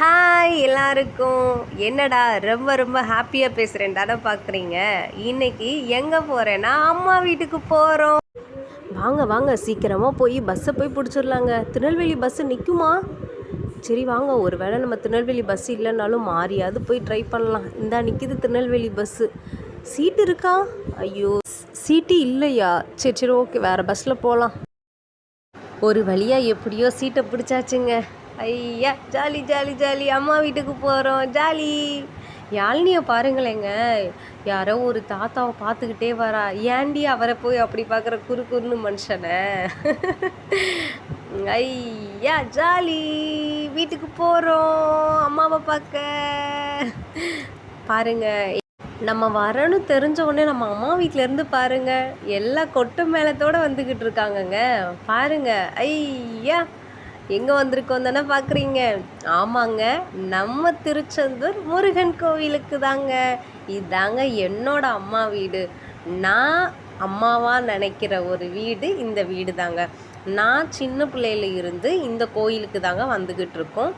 Hi எல்லாருக்கும். என்னடா ரொம்ப ரொம்ப ஹாப்பியாக பேசுகிறேன் தானே பார்க்குறீங்க இன்னைக்கு எங்கே போகிறேன்னா அம்மா வீட்டுக்கு போகிறோம் வாங்க வாங்க. சீக்கிரமாக போய் பஸ்ஸை போய் பிடிச்சிடலாங்க திருநெல்வேலி பஸ்ஸு நிற்குமா சரி வாங்க. ஒரு வேளை நம்ம திருநெல்வேலி பஸ் இல்லைனாலும் மாறியாவது போய் ட்ரை பண்ணலாம். இந்தா நிற்கிது திருநெல்வேலி பஸ்ஸு சீட்டு இருக்கா? ஐயோ சீட்டு இல்லையா? சரி சரி ஓகே வேறு பஸ்ஸில் போகலாம் ஒரு வழியாக எப்படியோ சீட்டை பிடிச்சாச்சுங்க. ஐயா ஜாலி ஜாலி ஜாலி. அம்மா வீட்டுக்கு போகிறோம் ஜாலி. யாழினியை பாருங்களேங்க. யாரோ ஒரு தாத்தாவை பார்த்துக்கிட்டே வரா. ஏன்டி அவரை போய் அப்படி பார்க்குற குறு குறுன்னு மனுஷனை? ஐயா ஜாலி. வீட்டுக்கு போகிறோம் அம்மாவை பார்க்க. பாருங்க. நம்ம வரன்னு தெரிஞ்ச உடனே நம்ம அம்மா வீட்டிலேருந்து பாருங்க. எல்லா கொட்டு மேளத்தோடு வந்துக்கிட்டு இருக்காங்கங்க. பாருங்க. ஐயா எங்கே வந்திருக்கோம் தானே பார்க்குறீங்க ஆமாங்க. நம்ம திருச்செந்தூர் முருகன் கோவிலுக்கு தாங்க. இதாங்க என்னோட அம்மா வீடு. நான் அம்மாவாக நினைக்கிற ஒரு வீடு இந்த வீடு தாங்க நான் சின்ன பிள்ளையில இருந்து இந்த கோயிலுக்கு தாங்க வந்துக்கிட்டு இருக்கோம்.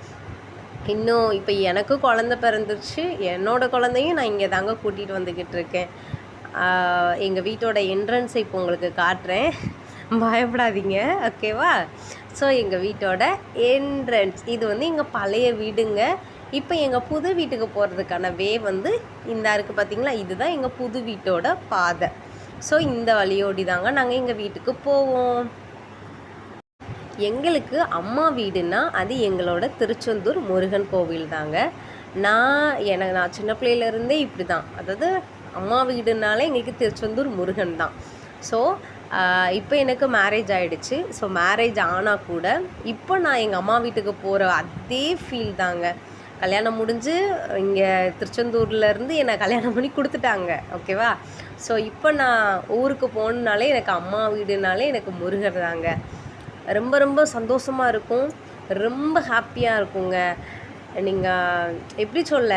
இன்னும் இப்போ எனக்கு குழந்த பிறந்துருச்சு. என்னோடய குழந்தையும் நான் இங்கே தாங்க கூட்டிகிட்டு வந்துக்கிட்டு இருக்கேன். எங்கள் வீட்டோட என்ட்ரன்ஸை இப்போ உங்களுக்கு காட்டுறேன். பயப்படாதீங்க ஓகேவா ஸோ எங்கள் வீட்டோட என்ட்ரன்ஸ் இது வந்து எங்கள் பழைய வீடுங்க. இப்போ எங்கள் புது வீட்டுக்கு போகிறதுக்கான வே வந்து இந்த இருக்குது பார்த்தீங்களா? இதுதான் எங்கள் புது வீட்டோட பாதை. ஸோ இந்த வழியோடி தாங்க நாங்கள் எங்கள் வீட்டுக்கு போவோம். எங்களுக்கு அம்மா வீடுனா அது எங்களோட திருச்செந்தூர் முருகன் கோவில் தாங்க. நான் எனக்கு நான் சின்ன பிள்ளையிலேருந்தே இப்படி தான் அதாவது அம்மா வீடுனாலே எங்களுக்கு திருச்செந்தூர் முருகன் தான். ஸோ இப்போ எனக்கு மேரேஜ் ஆகிடுச்சு ஸோ மேரேஜ் ஆனால் கூட இப்போ நான் எங்கள் அம்மா வீட்டுக்கு போகிற அதே ஃபீல் தாங்க. கல்யாணம் முடிஞ்சு இங்கே திருச்செந்தூர்லேருந்து என்னை கல்யாணம் பண்ணி கொடுத்துட்டாங்க. ஓகேவா ஸோ இப்போ நான் ஊருக்கு போகணுனாலே எனக்கு அம்மா வீடுனாலே எனக்கு முருகர் தாங்க. ரொம்ப ரொம்ப சந்தோஷமாக இருக்கும். ரொம்ப ஹாப்பியாக இருக்குங்க. நீங்கள் எப்படி சொல்ல?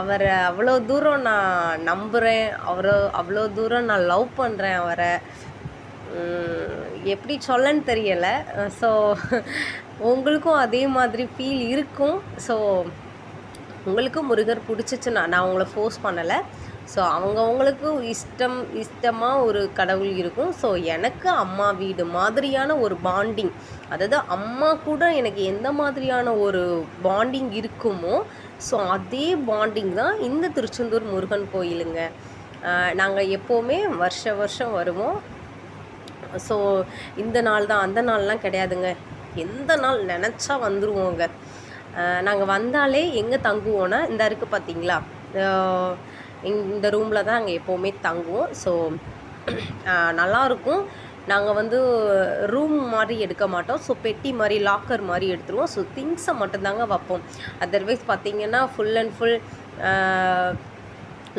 அவரை அவ்வளோ தூரம் நான் நம்புகிறேன் அவரை அவ்வளோ தூரம் நான் லவ் பண்ணுறேன் அவரை. எப்படி சொல்லன்னு தெரியலை. ஸோ உங்களுக்கும் அதே மாதிரி ஃபீல் இருக்கும். ஸோ உங்களுக்கும் முருகர் பிடிச்சிச்சுன்னா நான் உங்களை ஃபோர்ஸ் பண்ணலை. ஸோ அவங்கவுங்களுக்கு இஷ்டம் இஷ்டமாக ஒரு கடவுள் இருக்கும். ஸோ எனக்கு அம்மா வீடு மாதிரியான ஒரு பாண்டிங் அதாவது அம்மா கூட எனக்கு எந்த மாதிரியான ஒரு பாண்டிங் இருக்குமோ ஸோ அதே பாண்டிங் தான் இந்த திருச்செந்தூர் முருகன் கோயிலுங்க. நாங்கள் எப்போவுமே வருஷ வருஷம் வருவோம். ஸோ இந்த நாள் தான் அந்த நாள்லாம் கிடையாதுங்க. எந்த நாள் நினச்சா வந்துருவோங்க. நாங்கள் வந்தாலே எங்கே தங்குவோன்னா இந்த இருக்குது பார்த்தீங்களா இந்த ரூமில் தான் நாங்கள் எப்போவுமே தங்குவோம். ஸோ நல்லாயிருக்கும் நாங்கள் வந்து ரூம் மாதிரி எடுக்க மாட்டோம். ஸோ பெட்டி மாதிரி லாக்கர் மாதிரி எடுத்துருவோம். ஸோ திங்ஸை மட்டும்தாங்க வைப்போம். அதர்வைஸ் பார்த்திங்கன்னா ஃபுல் அண்ட் ஃபுல்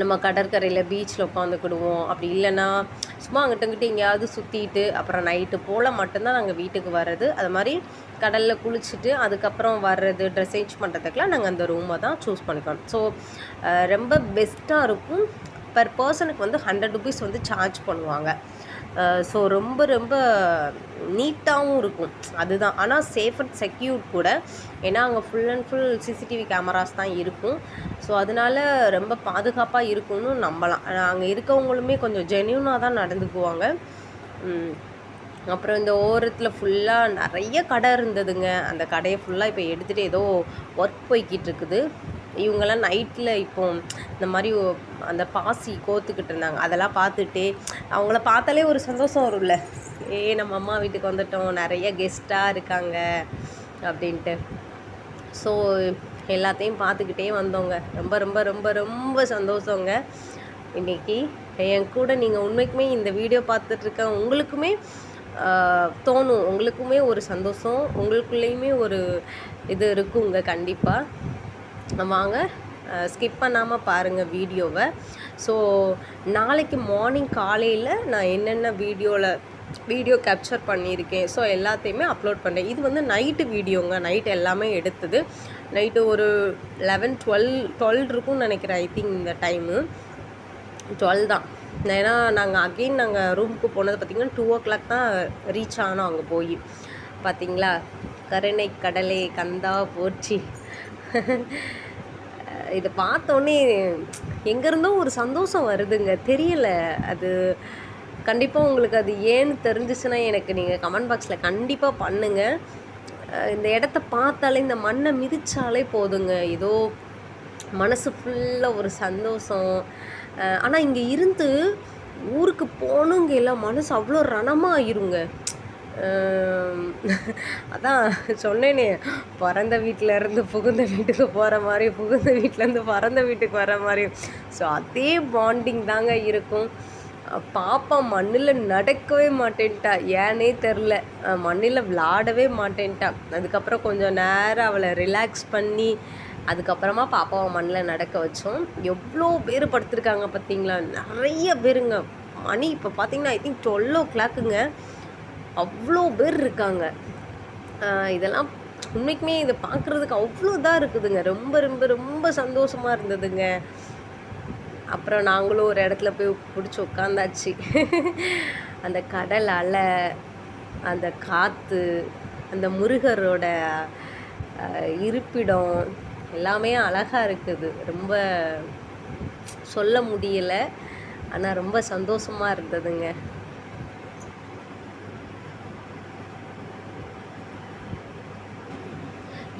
நம்ம கடற்கரையில் பீச்சில் உட்காந்துக்கிடுவோம் அப்படி இல்லைன்னா சும்மா அங்கிட்ட இங்கிட்ட எங்கேயாவது சுற்றிட்டு அப்புறம் நைட்டு போல் மட்டும்தான் நாங்கள் வீட்டுக்கு வர்றது. அது மாதிரி கடலில் குளிச்சுட்டு அதுக்கப்புறம் வர்றது ட்ரெஸ் சேஞ்ச் பண்ணுறதுக்கெலாம் நாங்கள் அந்த ரூமை தான் சூஸ் பண்ணிக்கணும் ஸோ ரொம்ப பெஸ்ட்டாக இருக்கும். பர் பர்சனுக்கு வந்து ஹண்ட்ரட் ருபீஸ் வந்து சார்ஜ் பண்ணுவாங்க. ஸோ ரொம்ப ரொம்ப நீட்டாகவும் இருக்கும். அதுதான். ஆனால் சேஃப் அண்ட் செக்யூர் கூட. ஏன்னா அங்கே full and full CCTV cameras தான் இருக்கும். ஸோ அதனால ரொம்ப பாதுகாப்பாக இருக்கும்னு நம்பலாம். அங்கே இருக்கவங்களுமே கொஞ்சம் ஜென்யூனாக தான் நடந்துக்குவாங்க. அப்புறம் இந்த ஓரத்தில் ஃபுல்லாக நிறைய கடை இருந்ததுங்க. அந்த கடையை ஃபுல்லாக இப்போ எடுத்துகிட்டு ஏதோ ஒர்க் போய்கிட்டு இருக்குது. இவங்கெல்லாம் நைட்டில் இப்போ இந்த மாதிரி அந்த பாசி கோத்துக்கிட்டு இருந்தாங்க. அதெல்லாம் பார்த்துட்டு அவங்கள பார்த்தாலே ஒரு சந்தோஷம் வரும்ல. ஏ நம்ம அம்மா வீட்டுக்கு வந்துட்டோம். நிறைய கெஸ்ட்டாக இருக்காங்க அப்படின்ட்டு. ஸோ எல்லாத்தையும் பார்த்துக்கிட்டே வந்தோங்க. ரொம்ப ரொம்ப ரொம்ப ரொம்ப சந்தோஷங்க. இன்னைக்கு என் கூட நீங்கள் உண்மைக்குமே இந்த வீடியோ பார்த்துட்ருக்க உங்களுக்குமே தோணும். உங்களுக்குமே ஒரு சந்தோஷம். உங்களுக்குள்ளேயுமே ஒரு இது இருக்குங்க கண்டிப்பாக வாங்க ஸ்கிப் பண்ணாமல் பாருங்கள் வீடியோவை. ஸோ நாளைக்கு மார்னிங் காலையில் நான் என்னென்ன வீடியோவில் வீடியோ கேப்சர் பண்ணியிருக்கேன். ஸோ எல்லாத்தையுமே அப்லோட் பண்ணேன் இது வந்து நைட்டு வீடியோங்க நைட் எல்லாமே எடுத்தது. நைட்டு ஒரு லெவன் டுவெல் டுவெல் இருக்கும்னு நினைக்கிறேன் ஐ திங்க் இந்த டைமு டுவெல் தான். ஏன்னா நாங்கள் அகெயின் நாங்கள் ரூமுக்கு போனது பார்த்திங்கன்னா டூ ஓ கிளாக் தான் ரீச் ஆனோம் அங்கே போய். பார்த்தீங்களா கருணை கடலே கந்தா போர்ச்சி இதை பார்த்தோன்னே எங்கேருந்தோ ஒரு சந்தோஷம் வருதுங்க. தெரியல. அது கண்டிப்பாக உங்களுக்கு அது ஏன்னு தெரிஞ்சிச்சுன்னா எனக்கு நீங்கள் கமெண்ட் பாக்ஸில் கண்டிப்பாக பண்ணுங்கள் இந்த இடத்த பார்த்தாலே இந்த மண்ணை மிதித்தாலே போதுங்க. ஏதோ மனசு ஃபுல்லாக ஒரு சந்தோஷம். ஆனால் இங்கே இருந்து ஊருக்கு போகணுங்க எல்லாம் மனசு அவ்வளோ ரணமாக ஆயிருங்க அதான் சொன்னேனே பிறந்த வீட்டில் இருந்து புகுந்த வீட்டுக்கு போகிற மாதிரி புகுந்த வீட்டிலேருந்து பிறந்த வீட்டுக்கு வர மாதிரி. ஸோ அதே பாண்டிங் தாங்க இருக்கும். பாப்பா மண்ணில் நடக்கவே மாட்டேன்ட்டா. ஏனே தெரில. மண்ணில் விளாடவே மாட்டேன்ட்டா. அதுக்கப்புறம் கொஞ்சம் நேரம் அவளை ரிலாக்ஸ் பண்ணி அதுக்கப்புறமா பாப்பாவை மண்ணில் நடக்க வச்சோம். எவ்வளோ பேர் படுத்திருக்காங்க பார்த்தீங்களா நிறைய பேருங்க. மணி இப்போ பார்த்தீங்கன்னா ஐ திங்க் டுவெல் ஓ கிளாக்குங்க அவ்வளோ பேர் இருக்காங்க. இதெல்லாம் உண்மைக்குமே இதை பார்க்குறதுக்கு அவ்வளோ இதாக இருக்குதுங்க. ரொம்ப ரொம்ப ரொம்ப சந்தோஷமாக இருந்ததுங்க. அப்புறம் நாங்களும் ஒரு இடத்துல போய் பிடிச்சி உட்காந்தாச்சு அந்த கடல் அலை அந்த காற்று அந்த முருகரோட இருப்பிடம் எல்லாமே அழகாக இருக்குது. ரொம்ப சொல்ல முடியல. ஆனால் ரொம்ப சந்தோஷமாக இருந்ததுங்க.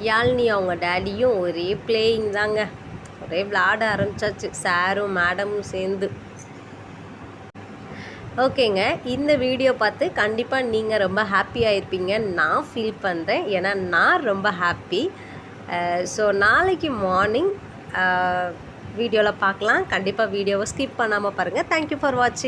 யாழ்னி அவங்க டேடியும் ஒரே பிளேயிங் தாங்க. ஒரே விளாட ஆரம்பிச்சாச்சு. சாரும் மேடமும் சேர்ந்து. ஓகேங்க. இந்த வீடியோ பார்த்து கண்டிப்பாக நீங்கள் ரொம்ப ஹாப்பியாக இருப்பீங்க நான் ஃபீல் பண்ணுறேன் ஏன்னா நான் ரொம்ப ஹாப்பி ஸோ நாளைக்கு மார்னிங் வீடியோவில் பார்க்கலாம். கண்டிப்பாக வீடியோவை ஸ்கிப் பண்ணாமல் பாருங்கள் தேங்க்யூ ஃபார் வாட்சிங்